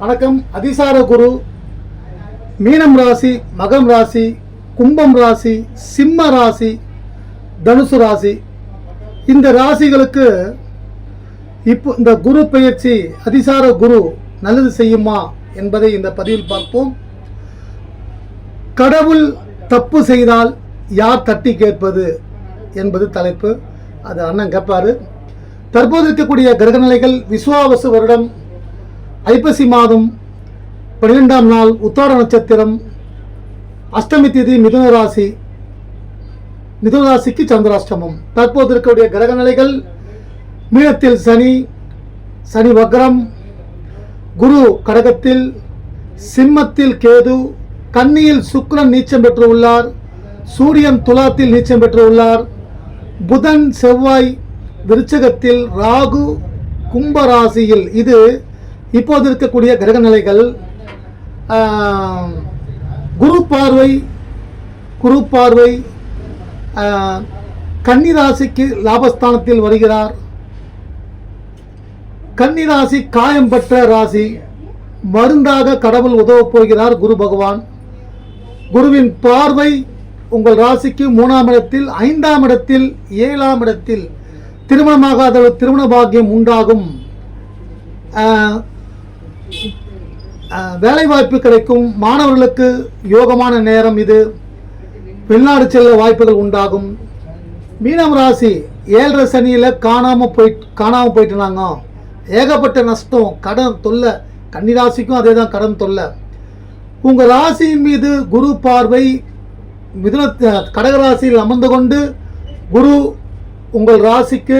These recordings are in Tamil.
வணக்கம் அதிசார குரு. மீனம் ராசி மகம் ராசி கும்பம் ராசி சிம்ம ராசி தனுசு ராசி. இந்த ராசிகளுக்கு இப்போ இந்த குரு பயிற்சி அதிசார குரு நல்லது செய்யுமா என்பதை இந்த பதிவில் பார்ப்போம். கடவுள் தப்பு செய்தால் யார் தட்டி கேட்பது என்பது தலைப்பு. அது அண்ணன் கேட்பாரு. தற்போது இருக்கக்கூடிய கிரகநிலைகள் விஸ்வாவசு வருடம் ஐப்பசி மாதம் பன்னிரெண்டாம் நாள் உத்தார நட்சத்திரம் அஷ்டமி திதி மிதுன ராசி மிதுன ராசிக்கு சந்திராஷ்டமம். தற்போது இருக்கக்கூடிய கிரக நிலைகள் மீனத்தில் சனி சனி வக்ரம் குரு கடகத்தில் சிம்மத்தில் கேது கன்னியில் சுக்ரன் நீச்சம் பெற்று உள்ளார் சூரியன் துலாத்தில் நீச்சம் பெற்று உள்ளார் புதன் செவ்வாய் விருச்சகத்தில் ராகு கும்ப ராசியில் இது இப்போது இருக்கக்கூடிய கிரக நிலைகள் குரு பார்வை குரு பார்வை கன்னிராசிக்கு ராசிக்கு லாபஸ்தானத்தில் வருகிறார். கன்னிராசி காயம் பெற்ற ராசி மருந்தாக கடவுள் உதவப் போகிறார் குரு பகவான். குருவின் பார்வை உங்கள் ராசிக்கு மூணாம் இடத்தில் ஐந்தாம் இடத்தில் ஏழாம் இடத்தில் திருமணமாகாத திருமண பாக்கியம் உண்டாகும். வேலைவாய்ப்பு கிடைக்கும். மாணவர்களுக்கு யோகமான நேரம் இது. வெளிநாடு செல்ல வாய்ப்புகள் உண்டாகும். மீனம் ராசி ஏழரை சனியில் காணாமல் போய் காணாமல் போயிட்டுனாங்க. ஏகப்பட்ட நஷ்டம் கடன் தொல்லை. கன்னி ராசிக்கும் அதே தான் கடன் தொல்லை. உங்கள் ராசியின் மீது குரு பார்வை மிதுன கடகராசியில் அமர்ந்து கொண்டு குரு உங்கள் ராசிக்கு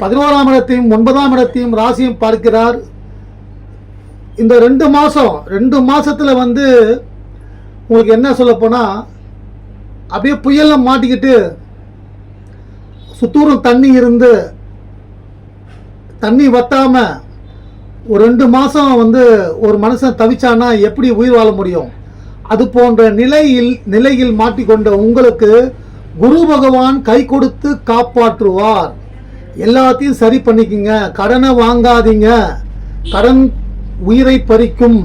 பதினோராம் இடத்தையும் ஒன்பதாம் இடத்தையும் ராசியும் பார்க்கிறார். இந்த ரெண்டு மாதம் ரெண்டு மாதத்தில் வந்து உங்களுக்கு என்ன சொல்ல போனால் அப்படியே புயலில் மாட்டிக்கிட்டு சுத்தூரம் தண்ணி இருந்து தண்ணி வத்தாம ஒரு ரெண்டு மாதம் வந்து ஒரு மனுஷன் தவிச்சானா எப்படி உயிர் வாழ முடியும்? அது போன்ற நிலையில் நிலையில் மாட்டிக்கொண்ட உங்களுக்கு குரு பகவான் கை கொடுத்து காப்பாற்றுவார். எல்லாத்தையும் சரி பண்ணிக்கங்க. கடனை வாங்காதீங்க. கடன் உயிரை பறிக்கும்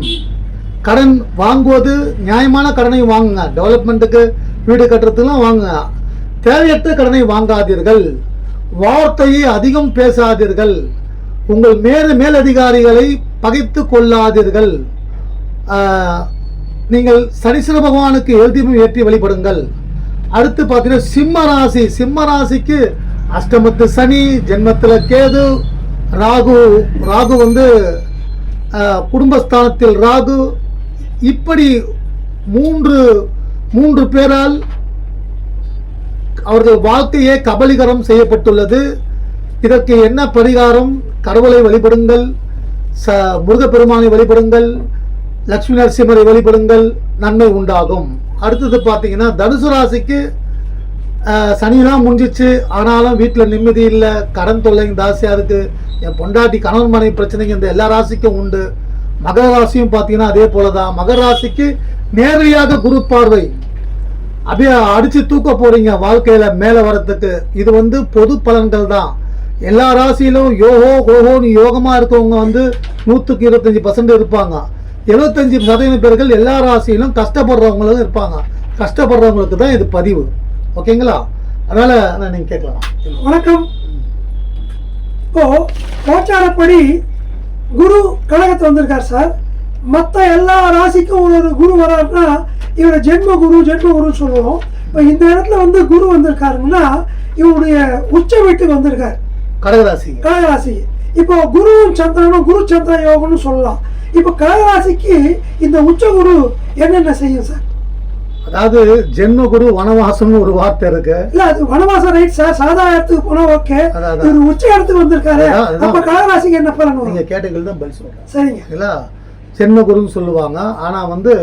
கடன் வாங்குவது நியாயமான கடனை வாங்குங்க. டெவலப்மெண்ட்டுக்கு வீடு கட்டுறதுலாம் வாங்குங்க. தேவையற்ற கடனை வாங்காதீர்கள். வார்த்தையை அதிகம் பேசாதீர்கள். உங்கள் மேல் மேலதிகாரிகளை பகைத்து கொள்ளாதீர்கள். நீங்கள் சனீஸ்வர பகவானுக்கு எழுதியும் ஏற்றி வழிபடுங்கள். அடுத்து பார்த்தீங்கன்னா சிம்ம ராசி. சிம்ம ராசிக்கு அஷ்டமத்து சனி ஜென்மத்தில் கேது ராகு. ராகு வந்து குடும்பஸ்தானத்தில் ராகு இப்படி மூன்று மூன்று பேரால் அவர்கள் வாழ்க்கையே கபலிகரம் செய்யப்பட்டுள்ளது. இதற்கு என்ன பரிகாரம்? கடவுளை வழிபடுங்கள் ச முருகப்பெருமானை வழிபடுங்கள் லக்ஷ்மி நரசிம்மரை வழிபடுங்கள் நன்மை உண்டாகும். அடுத்தது பார்த்தீங்கன்னா தனுசு ராசிக்கு சனிலாம் முடிஞ்சிச்சு. ஆனாலும் வீட்டில் நிம்மதி இல்லை. கடன் தொல்லைங்க ஜாஸ்தியாக இருக்குது என் பொண்டாட்டி கணவன் மனைவி பிரச்சனைங்க இந்த எல்லா ராசிக்கும் உண்டு. மகர ராசியும் பார்த்தீங்கன்னா அதே போல தான் மகர ராசிக்கு நேரடியாக குரு பார்வை. அப்படியே அடித்து தூக்க போகிறீங்க வாழ்க்கையில் மேலே வரத்துக்கு இது வந்து பொது பலன்கள் தான். எல்லா ராசியிலும் யோகோ ஓஹோன்னு யோகமாக இருக்கவங்க வந்து நூற்றுக்கு இருபத்தஞ்சி பர்சன்ட் இருப்பாங்க. எழுபத்தஞ்சு சதவீத பேர்கள் எல்லா ராசியிலும் கஷ்டப்படுறவங்களும் இருப்பாங்க. கஷ்டப்படுறவங்களுக்கு தான் இது பதிவு. ஓகேங்களா? அதனால நான் நீங்க கேட்கலாம். வணக்கம். இப்போ கோச்சாரப்படி குரு கழகத்தில் வந்திருக்கார் சார். மற்ற எல்லா ராசிக்கும் ஒரு ஒரு குரு வராருன்னா இவரை ஜென்ம குரு ஜென்ம குருன்னு சொல்லுவோம் இப்போ இந்த இடத்துல வந்து குரு வந்திருக்காருன்னா இவருடைய உச்ச வீட்டுக்கு வந்திருக்காரு. கடகராசி. கடகராசி. இப்போ குருவும் சந்திரனும் குரு சந்திர யோகம்னு சொல்லலாம். இப்போ கடகராசிக்கு இந்த உச்ச குரு என்னென்ன செய்யும் சார்? அதாவது ஜென்ம குரு வனவாசம்னு ஒரு வார்த்தை இருக்கு. இல்ல அது வனவாசம் ரைட் சார் சாதா இடத்துக்கு போனா ஓகே. இவர் உச்ச இடத்துக்கு வந்திருக்காரு. அப்ப கடகராசிக்கு என்ன பலன் நீங்க வரும் கேட்டீர்கள் தான் பதில் சொல்றேன். சரிங்க. சரிங்களா? ஜென்மகுருன்னு சொல்லுவாங்க. ஆனால் வந்து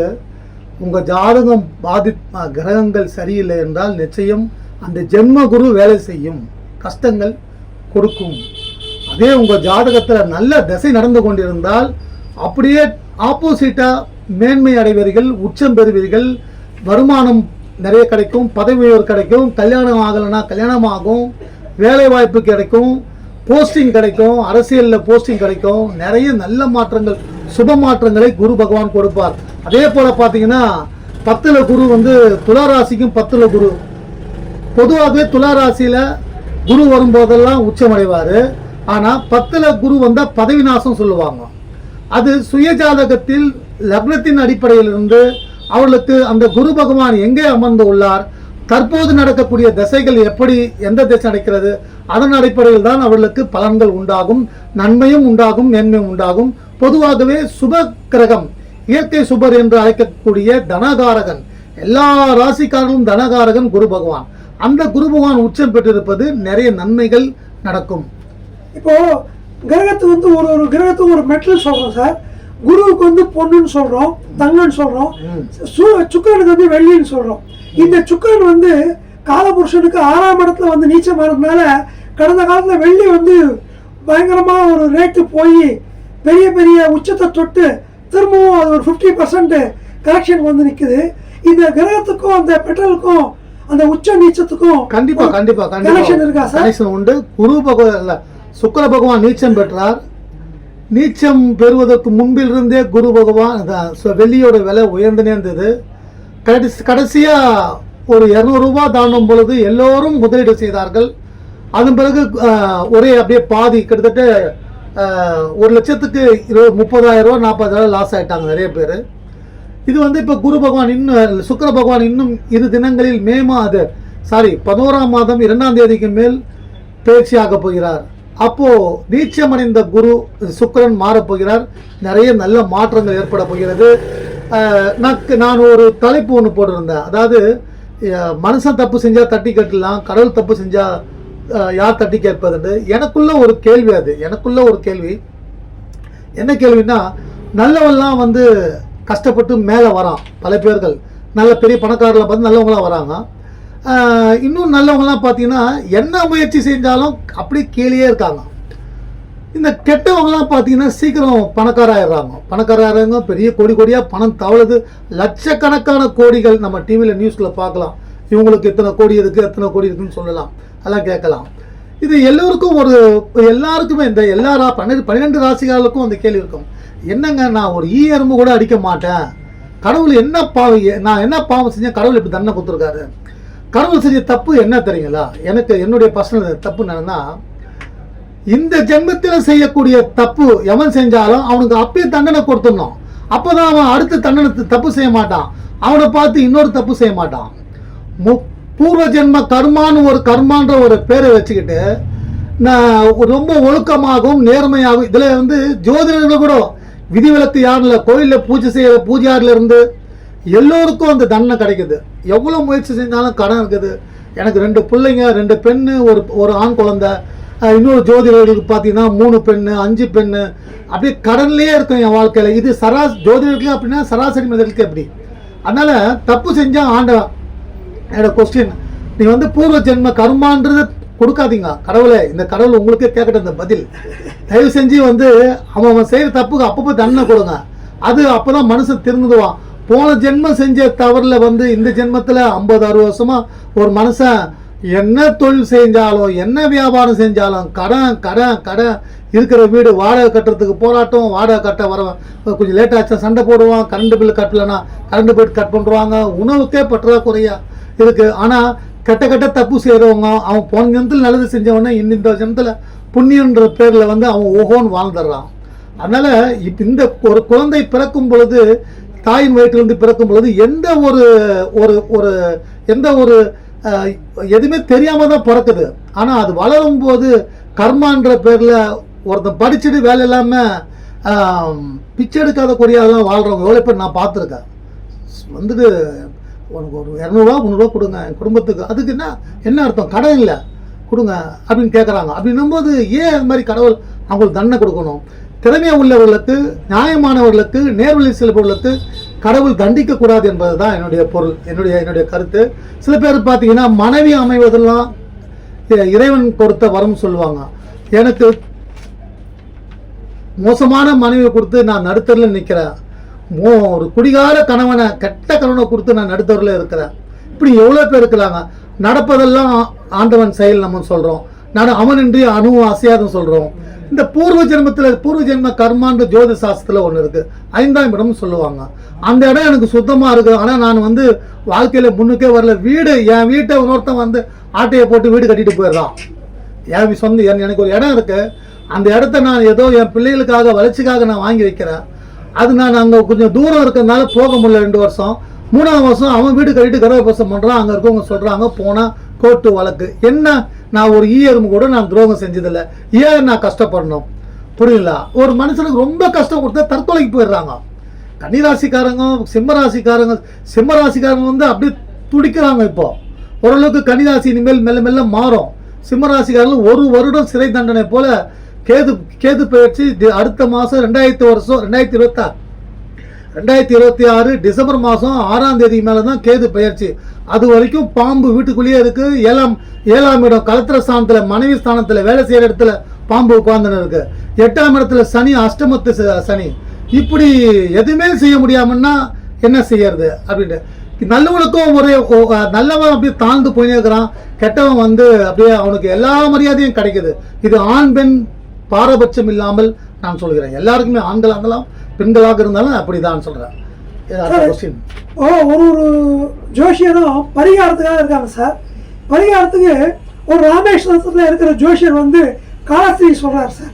உங்கள் ஜாதகம் பாதி கிரகங்கள் சரியில்லை என்றால் நிச்சயம் அந்த ஜென்மகுரு வேலை செய்யும். கஷ்டங்கள் கொடுக்கும். அதே உங்கள் ஜாதகத்தில் நல்ல திசை நடந்து கொண்டிருந்தால் அப்படியே ஆப்போசிட்டாக மேன்மை அடைவீர்கள் உச்சம் பெறுவீர்கள். வருமானம் நிறைய கிடைக்கும் பதவி உயர்வு கிடைக்கும் கல்யாணம் ஆகலைன்னா கல்யாணம் ஆகும் வேலை வாய்ப்பு கிடைக்கும் போஸ்டிங் கிடைக்கும் அரசியலில் போஸ்டிங் கிடைக்கும் நிறைய நல்ல மாற்றங்கள் சுப மாற்றங்களை குரு பகவான் கொடுப்பார். அதே போல் பார்த்தீங்கன்னா பத்தில் குரு வந்து துளாராசிக்கும் பத்தில் குரு. பொதுவாகவே துளாராசியில் குரு வரும்போதெல்லாம் உச்சமடைவார். ஆனால் பத்தில் குரு வந்தால் பதவி நாசம் சொல்லுவாங்க. அது சுயஜாதகத்தில் லக்னத்தின் அடிப்படையிலிருந்து அவர்களுக்கு அந்த குரு பகவான் எங்கே அமர்ந்து உள்ளார்? தற்போது நடக்கக்கூடிய திசைகள் எப்படி எந்த திசை நடக்கிறது? அதன் அடிப்படையில் தான் அவர்களுக்கு பலன்கள் உண்டாகும் நன்மையும் உண்டாகும் மேன்மையும் உண்டாகும். பொதுவாகவே சுப கிரகம் இயற்கை சுபர் என்று அழைக்கக்கூடிய தனகாரகன் எல்லா ராசிக்காரர்களும் தனகாரகன் குரு பகவான். அந்த குரு பகவான் உச்சம் பெற்றிருப்பது நிறைய நன்மைகள் நடக்கும். இப்போ கிரகத்துக்கு வந்து ஒரு ஒரு கிரகத்துக்கு ஒரு மெட்டல் சொல்றோம் சார். குருவுக்கு வந்து பொண்ணுன்னு சொல்றோம் தங்கம்னு சொல்றோம். சு- சுக்கிரனுக்கு வந்து வெள்ளின்னு சொல்றோம். இந்த சுக்கிரன் வந்து காலபுருஷனுக்கு ஆறாம் இடத்துல வந்து நீச்சமானதுனால கடந்த காலத்துல வெள்ளி வந்து பயங்கரமா ஒரு ரேட்டு போய் பெரிய பெரிய உச்சத்தை தொட்டு திரும்பவும் அது ஒரு ஃபிஃப்டி பர்சன்ட் கரெக்ஷன் வந்து நிக்குது. இந்த கிரகத்துக்கும் அந்த பெட்ரோலுக்கும் அந்த உச்ச நீச்சத்துக்கும் கண்டிப்பா கண்டிப்பா கனெக்ஷன் இருக்கா கண்டிப்பா சார் உண்டு. குரு பகவான் இல்ல சுக்கிர பகவான் நீச்சம் பெற்றார். நீச்சம் பெறுவதற்கு முன்பிலிருந்தே குரு பகவான் வெள்ளியோட விலை உயர்ந்துனே இருந்தது. கடைசி கடைசியாக ஒரு இரநூறுபா தாண்டும் பொழுது எல்லோரும் முதலீடு செய்தார்கள். அதன் பிறகு ஒரே அப்படியே பாதி கிட்டத்தட்ட ஒரு லட்சத்துக்கு இருபது முப்பதாயிரம் ரூபா நாற்பதாயிரம் லாஸ் ஆகிட்டாங்க நிறைய பேர். இது வந்து இப்போ குரு பகவான் இன்னும் சுக்கர பகவான் இன்னும் இரு தினங்களில் மே மாத சாரி பதினோராம் மாதம் இரண்டாம் தேதிக்கு மேல் பேச்சியாக போகிறார். அப்போ நீச்சமடைந்த குரு சுக்கிரன் மாறப் போகிறார். நிறைய நல்ல மாற்றங்கள் ஏற்பட போகிறது. நான் நான் ஒரு தலைப்பு ஒன்று போட்டிருந்தேன். அதாவது மனுஷன் தப்பு செஞ்சால் தட்டி கட்டலாம் கடவுள் தப்பு செஞ்சால் யார் தட்டி கேட்பதுன்னு. எனக்குள்ள ஒரு கேள்வி அது. எனக்குள்ள ஒரு கேள்வி. என்ன கேள்வின்னா நல்லவெல்லாம் வந்து கஷ்டப்பட்டு மேலே வரான் பல பேர்கள். நல்ல பெரிய பணக்காரர்களை பார்த்து நல்லவங்களாம் வராங்க. இன்னும் நல்லவங்களாம் பார்த்தீங்கன்னா என்ன முயற்சி செஞ்சாலும் அப்படியே கீழேயே இருக்காங்க. இந்த கெட்டவங்கலாம் பார்த்தீங்கன்னா சீக்கிரம் பணக்காராயிடுறாங்க பணக்காராயிடுறாங்க பெரிய கோடி கோடியாக பணம் தவழுது. லட்சக்கணக்கான கோடிகள் நம்ம டிவியில் நியூஸில் பார்க்கலாம். இவங்களுக்கு எத்தனை கோடி இருக்குது எத்தனை கோடி இருக்குன்னு சொல்லலாம். அதெல்லாம் கேட்கலாம். இது எல்லோருக்கும் ஒரு எல்லாருக்குமே இந்த எல்லா ரா பன்னெண்டு பன்னிரெண்டு ராசிகளுக்கும் அந்த கேள்வி இருக்கும். என்னங்க நான் ஒரு ஈ எறும்பு கூட அடிக்க மாட்டேன். கடவுள் என்ன பாவம் நான் என்ன பாவம் செஞ்சேன் கடவுள் இப்படி தண்டனை கொடுத்துருக்காரு. கடவுள் செஞ்ச தப்பு என்ன தெரியுங்களா? எனக்கு என்னுடைய பர்சனல் தப்பு என்னன்னா இந்த ஜென்மத்தில் செய்யக்கூடிய தப்பு எவன் செஞ்சாலும் அவனுக்கு அப்பயே தண்டனை கொடுத்துடணும். அப்பதான் அவன் அடுத்த தண்டனை தப்பு செய்ய மாட்டான். அவனை பார்த்து இன்னொரு தப்பு செய்ய மாட்டான். மு- பூர்வ ஜென்ம கர்மான்னு ஒரு கர்மான்ற ஒரு பேரை வச்சுக்கிட்டு நான் ரொம்ப ஒழுக்கமாகவும் நேர்மையாகவும் இதில் வந்து ஜோதிடர்கள் கூட விதிவிலக்கு யாரில் கோயிலில் பூஜை செய்கிற பூஜையாரில் இருந்து எல்லோருக்கும் அந்த தண்டனை கிடைக்குது. எவ்வளோ முயற்சி செஞ்சாலும் கடன் இருக்குது. எனக்கு ரெண்டு பிள்ளைங்க ரெண்டு பெண்ணு ஒரு ஒரு ஆண் குழந்த இன்னொரு ஜோதிடர்களுக்கு பார்த்தீங்கன்னா மூணு பெண்ணு அஞ்சு பெண்ணு. அப்படியே கடன்லேயே இருக்கும் என் வாழ்க்கையில். இது சராஸ் ஜோதிடர்களுக்கு அப்படின்னா சராசரி மனிதர்களுக்கு எப்படி? அதனால் தப்பு செஞ்சால் ஆண்டவன் என்னோட கொஸ்டின் நீ வந்து பூர்வ ஜென்ம கர்மான்றது கொடுக்காதீங்க. கடவுளே இந்த கடவுள் உங்களுக்கே கேட்கட்டும் இந்த பதில். தயவு செஞ்சு வந்து அவன் அவன் செய்கிற தப்புக்கு அப்பப்போ தண்டனை கொடுங்க. அது அப்போ தான் மனுஷன் திருந்துவான். போன ஜென்மம் செஞ்ச தவறில் வந்து இந்த ஜென்மத்தில் ஐம்பது அறுபது வருஷமா ஒரு மனுஷன் என்ன தொழில் செஞ்சாலும் என்ன வியாபாரம் செஞ்சாலும் கடன் கடன் கடன் இருக்கிற வீடு வாடகை கட்டுறதுக்கு போராட்டம் வாடகை கட்ட வரவன் கொஞ்சம் லேட் ஆச்சா சண்டை போடுவான் கரண்ட் பில் கட்டலைன்னா கரண்ட் பில் கட் பண்ணுறாங்க உணவுக்கே பற்றாக்குறையா இருக்குது ஆனால் கெட்ட கெட்ட தப்பு செய்கிறவங்க அவன் போன ஜனத்தில் நல்லது செஞ்சவொடனே இந்த ஜனத்தில் புண்ணியன்ற பேரில் வந்து அவன் ஓஹோன்னு வாழ்ந்துடுறான். அதனால் இப்போ இந்த ஒரு குழந்தை பிறக்கும் பொழுது தாயின் வயிற்றிலிருந்து பிறக்கும் பொழுது எந்த ஒரு ஒரு ஒரு எந்த ஒரு எதுவுமே தெரியாமல் தான் பிறக்குது. ஆனால் அது வளரும் போது கர்மான்ற பேரில் ஒருத்தன் படிச்சுட்டு வேலை இல்லாமல் பிச்சை எடுக்காத கொடியாதெல்லாம் வாழ்கிறவங்க எவ்வளோ பேர் நான் பார்த்துருக்கேன். வந்துட்டு உனக்கு ஒரு இரநூறுவா முந்நூறுவா கொடுங்க என் குடும்பத்துக்கு. அதுக்கு என்ன என்ன அர்த்தம்? கடன் இல்லை. கொடுங்க அப்படின்னு கேட்குறாங்க அப்படின்னும்போது ஏன் அது மாதிரி கடவுள் அவங்களுக்கு தண்டனை கொடுக்கணும்? திறமையாக உள்ளவர்களுக்கு நியாயமானவர்களுக்கு நேர்வழி செல்பவர்களுக்கு கடவுள் தண்டிக்க கூடாது என்பது தான் என்னுடைய பொருள் என்னுடைய என்னுடைய கருத்து. சில பேர் பார்த்தீங்கன்னா மனைவி அமைவதெல்லாம் இறைவன் கொடுத்த வரம் சொல்லுவாங்க. எனக்கு மோசமான மனைவியை கொடுத்து நான் நடுத்தரில் நிற்கிறேன் மோ ஒரு குடிகார கணவனை கெட்ட கணவனை கொடுத்து நான் நடுத்தரில் இருக்கிறேன். இப்படி எவ்வளோ பேர் இருக்கிறாங்க. நடப்பதெல்லாம் ஆண்டவன் செயல் நம்ம சொல்கிறோம் நட அவனின்றி அணுவும் அசையாதும் சொல்கிறோம் இந்த பூர்வ ஜென்மத்தில் பூர்வ ஜென்ம கர்மான்ற ஜோதி சாஸ்திரத்தில் ஒன்று இருக்குது ஐந்தாம் இடம்னு சொல்லுவாங்க. அந்த இடம் எனக்கு சுத்தமாக இருக்குது ஆனால் நான் வந்து வாழ்க்கையில் முன்னுக்கே வரல. வீடு என் வீட்டை இன்னொருத்தன் வந்து ஆட்டையை போட்டு வீடு கட்டிட்டு போயிடுறான். என் சொந்த என் எனக்கு ஒரு இடம் இருக்குது அந்த இடத்த நான் ஏதோ என் பிள்ளைகளுக்காக வளர்ச்சிக்காக நான் வாங்கி வைக்கிறேன். அது நான் அங்கே கொஞ்சம் தூரம் இருக்கிறதுனால போக முடியல ரெண்டு வருஷம். மூணாவது வருஷம் அவன் வீடு கட்டிட்டு கரவபசம் பண்ணுறான் அங்கே இருக்கவங்க சொல்கிறாங்க போனால் கோர்ட்டு வழக்கு. என்ன நான் ஒரு ஈயரும் கூட நான் துரோகம் செஞ்சதில்லை. ஏன் நான் கஷ்டப்படணும்? புரியல ஒரு மனுஷனுக்கு ரொம்ப கஷ்டம் கொடுத்தா தற்கொலைக்கு போயிடுறாங்க. கன்னிராசிக்காரங்க சிம்மராசிக்காரங்க சிம்மராசிக்காரங்க வந்து அப்படியே துடிக்கிறாங்க இப்போ. ஓரளவுக்கு கன்னிராசி இனிமேல் மெல்ல மெல்ல மாறும். சிம்மராசிக்காரர்கள் ஒரு வருடம் சிறை தண்டனை போல கேது கேது பயிற்சி அடுத்த மாதம் ரெண்டாயிரத்தி வருஷம் ரெண்டாயிரத்தி இருபத்தாறு. ரெண்டாயிரத்தி இருபத்தி ஆறு டிசம்பர் மாதம் ஆறாம் தேதி மேலே தான் கேது பயிற்சி. அது வரைக்கும் பாம்பு வீட்டுக்குள்ளேயே இருக்குது ஏழாம் ஏழாம் இடம் கலத்திர ஸ்தானத்தில் மனைவி ஸ்தானத்தில் வேலை செய்கிற இடத்துல பாம்பு உட்கார்ந்துன்னு இருக்கு. எட்டாம் இடத்துல சனி அஷ்டமத்து சனி. இப்படி எதுவுமே செய்ய முடியாமன்னா என்ன செய்யறது அப்படின்ட்டு. நல்லவனுக்கும் ஒரே நல்லவன் அப்படியே தாழ்ந்து போயினே இருக்கிறான். கெட்டவன் வந்து அப்படியே அவனுக்கு எல்லா மரியாதையும் கிடைக்குது. இது ஆண் பெண் பாரபட்சம் இல்லாமல் நான் சொல்கிறேன். எல்லாருக்குமே ஆண்களாக இருந்தாலும் பெண்களாக இருந்தாலும் அப்படிதான் சொல்றேன். கொஸ்டின் ஓ ஒரு ஒரு ஜோஷியரும் பரிகாரத்துக்காக இருக்காங்க சார். பரிகாரத்துக்கு ஒரு ராமேஸ்வரத்தில் இருக்கிற ஜோஷியர் வந்து காலாஸ்திரி சொல்றாரு சார்.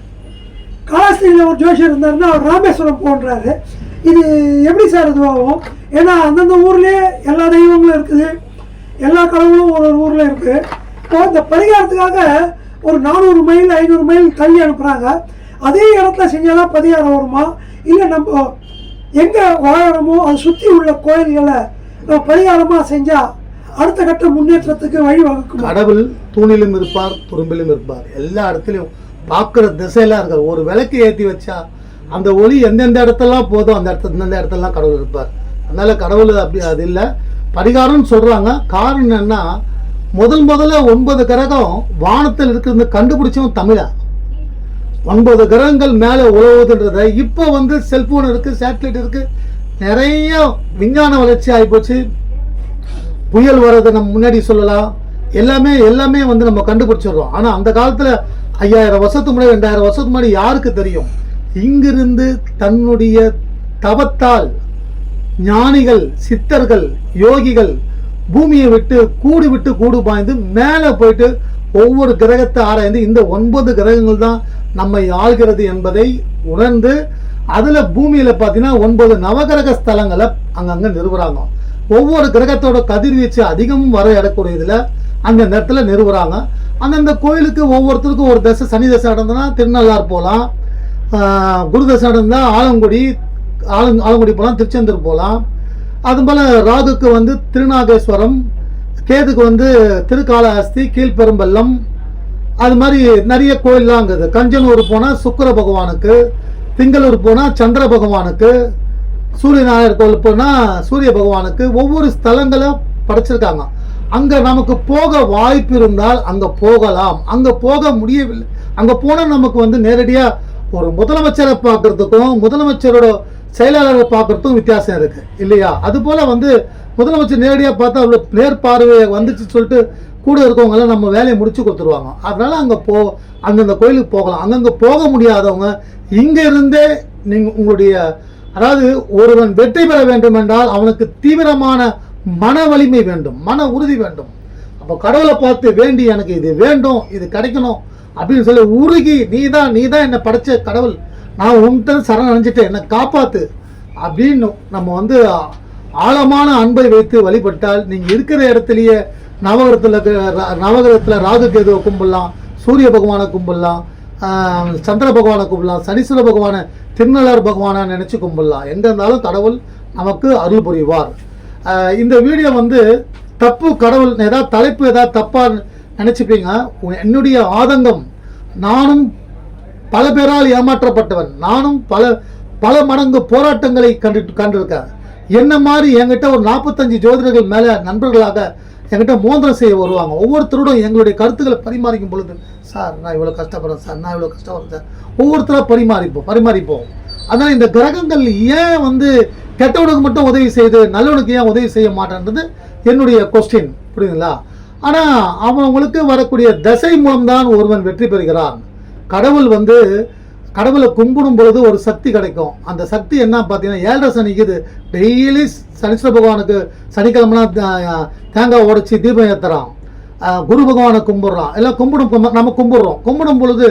காலாஸ்திரியில் ஒரு ஜோஷியர் இருந்தாருன்னா அவர் ராமேஸ்வரம் போன்றாரு. இது எப்படி சார் இதுவாகும்? ஏன்னா அந்தந்த ஊர்லேயே எல்லா தெய்வங்களும் இருக்குது. எல்லா கடவுளும் ஒரு ஒரு ஊரில் இருக்குது இப்போ இந்த பரிகாரத்துக்காக ஒரு நானூறு மைல் ஐநூறு மைல் தள்ளி அனுப்புகிறாங்க அதே இடத்துல செஞ்சாதான் பரிகாரம் வருமா? இல்லை நம்ம எங்கே வாழறோமோ அதை சுற்றி உள்ள கோயில்களை நம்ம பரிகாரமாக செஞ்சால் அடுத்த கட்ட முன்னேற்றத்துக்கு வழிவகுக்கும் கடவுள் தூணிலும் இருப்பார் துரும்பிலும் இருப்பார். எல்லா இடத்துலையும் பார்க்குற திசையெல்லாம் இருக்கார். ஒரு விளக்கு ஏற்றி வச்சா அந்த ஒளி எந்தெந்த இடத்தெல்லாம் போதும் அந்த இடத்துல இந்தந்த இடத்துலலாம் கடவுள் இருப்பார். அதனால் கடவுள் அப்படி அது இல்லை. பரிகாரம்னு சொல்கிறாங்க காரணம் என்னன்னா முதல் முதல்ல ஒன்பது கிரகம் வானத்தில் இருக்கிறது கண்டுபிடிச்சவன் தமிழா. ஒன்பது கிரகங்கள் மேலே உழவுதுன்றத இப்போ வந்து செல்போன் இருக்குது சேட்டலைட் இருக்கு. நிறைய விஞ்ஞான வளர்ச்சி ஆகிப்போச்சு புயல் வர்றதை நம்ம முன்னாடி சொல்லலாம். எல்லாமே எல்லாமே வந்து நம்ம கண்டுபிடிச்சிடுறோம். ஆனால் அந்த காலத்தில் ஐயாயிரம் வருஷத்துக்கு முன்னாடி ரெண்டாயிரம் வருஷத்துக்கு முன்னாடி யாருக்கு தெரியும்? இங்கிருந்து தன்னுடைய தவத்தால் ஞானிகள் சித்தர்கள் யோகிகள் பூமியை விட்டு கூடு விட்டு கூடு பாய்ந்து மேலே போயிட்டு ஒவ்வொரு கிரகத்தை ஆராய்ந்து இந்த ஒன்பது கிரகங்கள் தான் நம்மை ஆள்கிறது என்பதை உணர்ந்து அதில் பூமியில் பார்த்தீங்கன்னா ஒன்பது நவகிரக ஸ்தலங்களை அங்கங்கே நிறுவுறாங்க. ஒவ்வொரு கிரகத்தோட கதிர்வீச்சு அதிகமும் வர இடக்கூடியதுல அந்த நேரத்தில் நிறுவுறாங்க. அந்தந்த கோயிலுக்கு ஒவ்வொருத்தருக்கும் ஒரு தசை சனி தசை நடந்ததுன்னா திருநள்ளார் போகலாம் குரு தசை நடந்தால் ஆலங்குடி ஆலங் ஆலங்குடி போகலாம் திருச்செந்தூர் போகலாம் அது போல் ராகுக்கு வந்து திருநாகேஸ்வரம் கேதுக்கு வந்து திருக்காளஹஸ்தி கீழ்பெரும்பள்ளம் அது மாதிரி நிறைய கோயில்லாம் இருக்குது கஞ்சனூர் போனால் சுக்கிர பகவானுக்கு திங்களூர் போனால் சந்திர பகவானுக்கு சூரியநாயகர் கோயில் போனால் சூரிய பகவானுக்கு ஒவ்வொரு ஸ்தலங்களும் படைச்சிருக்காங்க. அங்கே நமக்கு போக வாய்ப்பு இருந்தால் அங்கே போகலாம். அங்கே போக முடியவில்லை. அங்கே போனால் நமக்கு வந்து நேரடியாக ஒரு முதலமைச்சரை பார்க்குறதுக்கும் முதலமைச்சரோட செயலாளரை பார்க்குறதுக்கும் வித்தியாசம் இருக்குது இல்லையா? அதுபோல் வந்து முதலமைச்சர் நேரடியாக பார்த்தா அவ்வளோ நேர்பார்வை வந்துச்சு சொல்லிட்டு கூட இருக்கவங்களாம் நம்ம வேலையை முடிச்சு கொடுத்துருவாங்க. அதனால அங்கே போ அந்தந்த கோயிலுக்கு போகலாம். அங்கங்கே போக முடியாதவங்க இங்கே இருந்தே நீங்கள் உங்களுடைய அதாவது ஒருவன் வெற்றி பெற வேண்டும் என்றால் அவனுக்கு தீவிரமான மன வலிமை வேண்டும் மன உறுதி வேண்டும். அப்போ கடவுளை பார்த்து வேண்டி எனக்கு இது வேண்டும் இது கிடைக்கணும் அப்படின்னு சொல்லி உருகி நீ தான் நீ தான் என்னை படைச்ச கடவுள். நான் உன்கிட்ட சரண் அணிஞ்சிட்டேன் என்னை காப்பாத்து. அப்படின்னு நம்ம வந்து ஆழமான அன்பை வைத்து வழிபட்டால் நீங்கள் இருக்கிற இடத்துலையே நவகிரகத்தில் நவகிரகத்தில் ராகு கேதுவை கும்பிடலாம் சூரிய பகவானை கும்பிடலாம் சந்திர பகவானை கும்பிடலாம் சனீஸ்வர பகவானை திருநள்ளார் பகவானை நினச்சி கும்பிடலாம். எங்கே இருந்தாலும் கடவுள் நமக்கு அருள் புரிவார். இந்த வீடியோ வந்து தப்பு கடவுள் ஏதாவது தலைப்பு ஏதாவது தப்பாக நினச்சிப்பீங்க. என்னுடைய ஆதங்கம் நானும் பல பேரால் ஏமாற்றப்பட்டவன். நானும் பல பல மடங்கு போராட்டங்களை கண்டு கண்டிருக்கேன். என்ன மாதிரி என்கிட்ட ஒரு நாற்பத்தஞ்சு ஜோதிடர்கள் மேலே நண்பர்களாக என்கிட்ட மோந்திரம் செய்ய வருவாங்க. ஒவ்வொருத்தரோடும் எங்களுடைய கருத்துக்களை பரிமாறிக்கும் பொழுது சார் நான் இவ்வளோ கஷ்டப்படுறேன் சார் நான் இவ்வளோ கஷ்டப்படுறேன் சார். ஒவ்வொருத்தராக பரிமாறிப்போம் பரிமாறிப்போம். அதனால் இந்த கிரகங்கள் ஏன் வந்து கெட்டவனுக்கு மட்டும் உதவி செய்து நல்லவனுக்கு ஏன் உதவி செய்ய மாட்டேன்றது என்னுடைய கொஸ்டின் புரியுதுங்களா? ஆனால் அவங்களுக்கு வரக்கூடிய தசை மூலம்தான் ஒருவன் வெற்றி பெறுகிறான். கடவுள் வந்து கடவுளை கும்பிடும் பொழுது ஒரு சக்தி கிடைக்கும். அந்த சக்தி என்ன பார்த்தீங்கன்னா ஏழரை சனிக்கு இது டெய்லி சனீஸ்வர பகவானுக்கு சனிக்கிழமைனா தேங்காய் உடச்சி தீபம் ஏற்றுறான் குரு பகவானை கும்பிட்றான். எல்லாம் கும்பிடும் நம்ம கும்பிட்றோம். கும்பிடும் பொழுது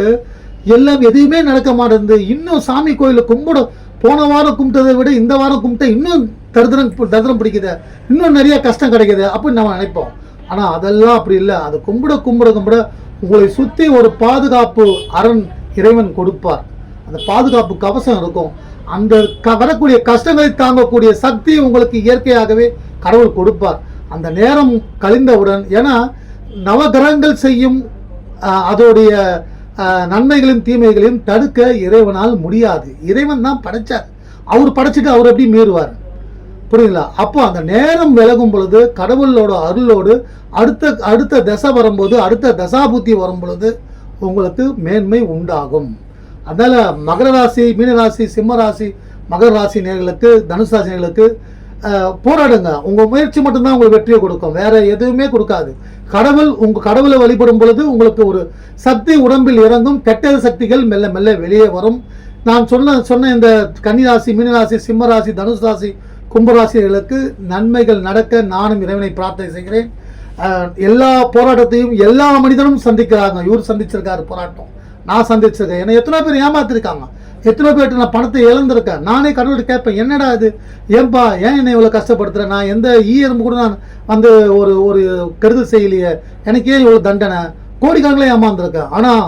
எல்லாம் எதுவுமே நடக்க மாட்டேங்குது. இன்னும் சாமி கோயிலில் கும்பிட போன வாரம் கும்பிட்டதை விட இந்த வாரம் கும்பிட்டா இன்னும் தரித்திரம் தரித்திரம் பிடிக்குது. இன்னும் நிறைய கஷ்டம் கிடைக்குது அப்படின்னு நம்ம நினைப்போம். ஆனால் அதெல்லாம் அப்படி இல்லை. அது கும்பிட கும்பிட கும்பிட உங்களை சுற்றி ஒரு பாதுகாப்பு அரண் இறைவன் கொடுப்பார். அந்த பாதுகாப்பு கவசம் இருக்கும். அந்த க வரக்கூடிய கஷ்டங்களை தாங்கக்கூடிய சக்தி உங்களுக்கு இயற்கையாகவே கடவுள் கொடுப்பார். அந்த நேரம் கழிந்தவுடன் ஏன்னா நவகிரகங்கள் செய்யும் அதோடைய நன்மைகளின் நன்மைகளையும் தீமைகளையும் தடுக்க இறைவனால் முடியாது. இறைவன் தான் படைச்சார். அவர் படைச்சிட்டு அவர் எப்படி மீறுவார்? புரியுங்களா அப்போ அந்த நேரம் விலகும் பொழுது கடவுளோட அருளோடு அடுத்த அடுத்த தசை வரும்போது அடுத்த தசாபுத்தி வரும் பொழுது உங்களுக்கு மேன்மை உண்டாகும். அதனால் மகர ராசி மீனராசி சிம்ம ராசி மகர ராசி நேர்களுக்கு தனுசு ராசி நேர்களுக்கு போராடுங்க. உங்கள் முயற்சி மட்டும்தான் உங்களுக்கு வெற்றியை கொடுக்கும். வேற எதுவுமே கொடுக்காது. கடவுள் உங்கள் கடவுளை வழிபடும் பொழுது உங்களுக்கு ஒரு சக்தி உடம்பில் இறங்கும். கெட்ட சக்திகள் மெல்ல மெல்ல வெளியே வரும். நான் சொன்ன சொன்ன இந்த கன்னிராசி மீனராசி சிம்ம ராசி தனுசு ராசி கும்பராசிகளுக்கு நன்மைகள் நடக்க நானும் இறைவனை பிரார்த்தனை செய்கிறேன். எல்லா போராட்டத்தையும் எல்லா மனிதனும் சந்திக்கிறாங்க. இவர் சந்திச்சிருக்காரு போராட்டம். நான் சந்திச்சிருக்கேன். என்னை எத்தனை பேர் ஏமாத்திருக்காங்க. எத்தனை பேர்கிட்ட நான் பணத்தை இழந்திருக்கேன். நானே கடவுள்கிட்ட கேட்பேன் என்னடா இது? ஏன்பா ஏன் என்னை இவ்வளோ கஷ்டப்படுத்துறேன் நான் எந்த ஈ கூட நான் வந்து ஒரு ஒரு கெடுதல் செய்யலையே. எனக்கு ஏன் இவ்வளோ தண்டனை. கோடிக்கணக்கில் ஏமாந்துருக்கேன். ஆனால்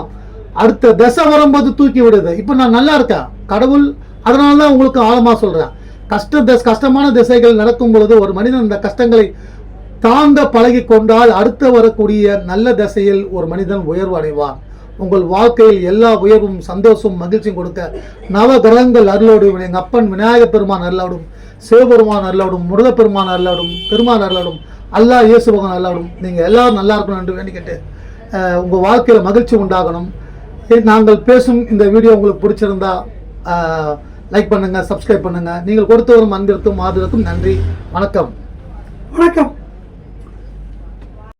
அடுத்த தசை வரும்போது தூக்கி விடுது. இப்போ நான் நல்லா இருக்கேன். கடவுள் அதனால தான் உங்களுக்கு ஆழமாக சொல்கிறேன் கஷ்ட திசை கஷ்டமான திசைகள் நடக்கும் பொழுது ஒரு மனிதன் இந்த கஷ்டங்களை தாங்க பழகி கொண்டால் அடுத்து வரக்கூடிய நல்ல திசையில் ஒரு மனிதன் உயர்வு அடைவான். உங்கள் வாழ்க்கையில் எல்லா உயர்வும் சந்தோஷமும் மகிழ்ச்சியும் கொடுக்க நவ கிரகங்கள் அருளோடும் எங்கள் அப்பன் விநாயகப் பெருமான் அருளாடும் சிவபெருமான் அருளோடும் முருகப்பெருமான் அருளோடும் பெருமான் அருளோடும் அல்லாஹ் இயேசு பகவான் அருளோடும் நீங்கள் எல்லாரும் நல்லா இருக்கணும் என்று வேண்டிக்கிட்டு உங்கள் வாழ்க்கையில் மகிழ்ச்சி உண்டாகணும். நாங்கள் பேசும் இந்த வீடியோ உங்களுக்கு பிடிச்சிருந்தா லைக் பண்ணுங்கள் சப்ஸ்கிரைப் பண்ணுங்கள் நீங்கள் கொடுத்து வரும் அன்பிற்கும் ஆதரவுக்கும் நன்றி. வணக்கம். வணக்கம்.